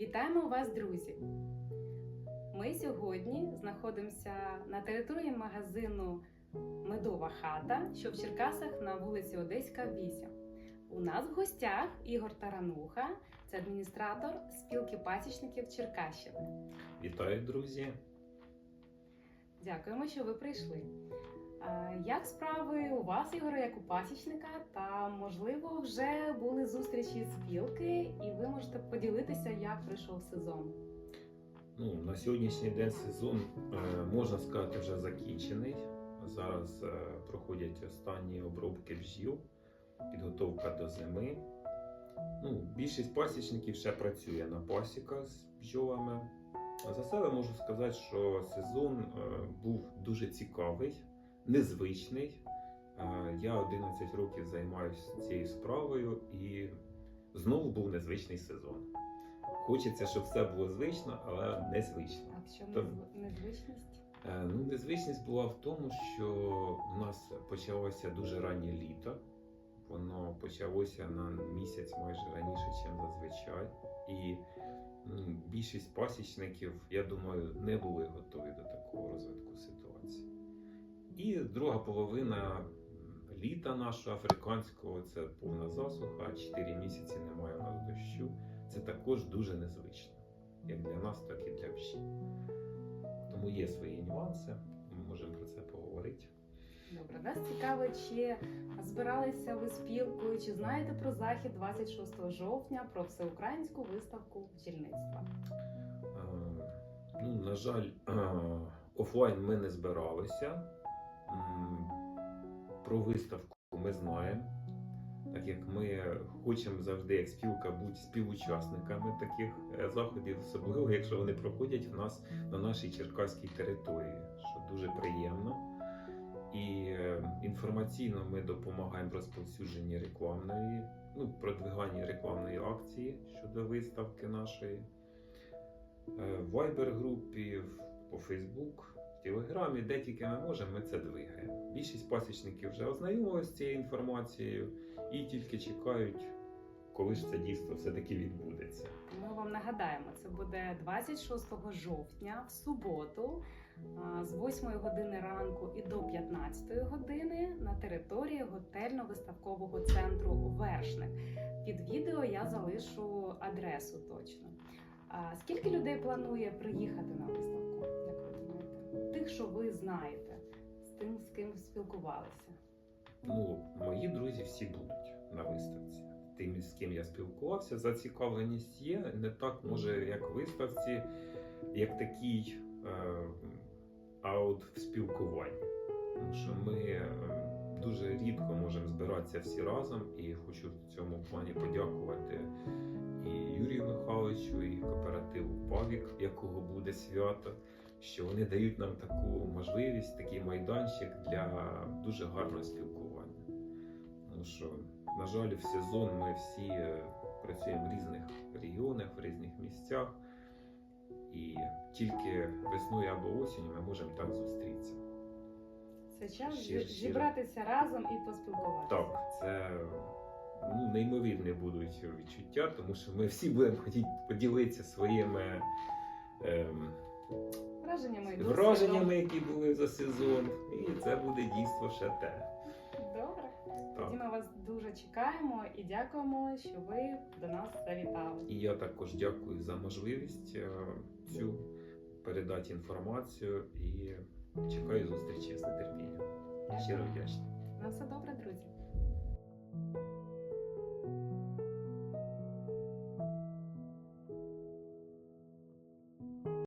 Вітаємо вас, друзі! Ми сьогодні знаходимося на території магазину Медова хата, що в Черкасах на вулиці Одеська, 8. У нас в гостях Ігор Тарануха, це адміністратор спілки пасічників Черкащини. Вітаю, друзі! Дякуємо, що ви прийшли. А, Як справи у вас, Ігоре, як у пасічника? Та можливо вже були зустрічі спілки, і ви можете поділитися, як пройшов сезон. Ну, на сьогоднішній день сезон е, можна сказати вже закінчений. Зараз е, проходять останні обробки бджіл, підготовка до зими. Ну, більшість пасічників ще працює на пасіках з бджолами. За себе можу сказати, що сезон е, був дуже цікавий, незвичний. Я 11 років займаюся цією справою і знову був незвичний сезон. Хочеться, щоб все було звично, але незвично. А в чому То- незвичність? Е, Ну, незвичність була в тому, що у нас почалося дуже раннє літо. Воно почалося на місяць майже раніше, ніж зазвичай. І м, більшість пасічників, я думаю, не були готові до такого розвитку ситуації. І друга половина літа нашого африканського це повна засуха, 4 місяці немає у нас дощу. Це також дуже незвично, як для нас, так і для всіх. Тому є свої нюанси, ми можемо про це поговорити. Добре, нас цікаво, чи збиралися ви спілкою, чи знаєте про захід 26 жовтня про всеукраїнську виставку бджільництва? Е, Ну, на жаль, е, офлайн ми не збиралися. Про виставку ми знаємо, так як ми хочемо завжди, як спілка, бути співучасниками таких е, заходів, особливо якщо вони проходять в нас на нашій черкаській території, що дуже приємно. І е, інформаційно ми допомагаємо в розповсюдженні рекламної, ну, продвиганні рекламної акції щодо виставки нашої. Е, В Viber групі, по Facebook, Телеграмі, де тільки ми можемо, ми це двигаємо. Більшість пасічників вже ознайомилися з цією інформацією і тільки чекають, коли ж це дійство все-таки відбудеться. Ми вам нагадаємо, це буде 26 жовтня в суботу з 8 години ранку і до 15 години на території готельно-виставкового центру Вершник. Під відео я залишу адресу точно. Скільки людей планує приїхати на Тих, що ви знаєте, з тим, з ким спілкувалися. Ну, мої друзі всі будуть на виставці. Тим, з ким я спілкувався, зацікавленість є. Не так може, як виставці, як такий е, аут в спілкуванні. Тому що ми е, дуже рідко можемо збиратися всі разом, і хочу в цьому плані подякувати і Юрію Михайловичу, і кооперативу Павік, якого буде свято, що вони дають нам таку можливість, такий майданчик для дуже гарного спілкування. Тому що, на жаль, в сезон ми всі е, працюємо в різних регіонах, в різних місцях, і тільки весною або осінню ми можемо так зустрітися. Це час Щиро- зі- щиро. зібратися разом і поспілкуватися. Так, це ну, неймовірні будуть відчуття, тому що ми всі будемо хотіти поділитися своїми ем, Враженнями враженнями, які були за сезон, і це буде дійство ще те. Добре. Тоді ми вас дуже чекаємо і дякуємо, що ви до нас завітали. І я також дякую за можливість е, цю передати інформацію і чекаю зустрічі з нетерпінням. Щиро вдячний. На все добре, друзі.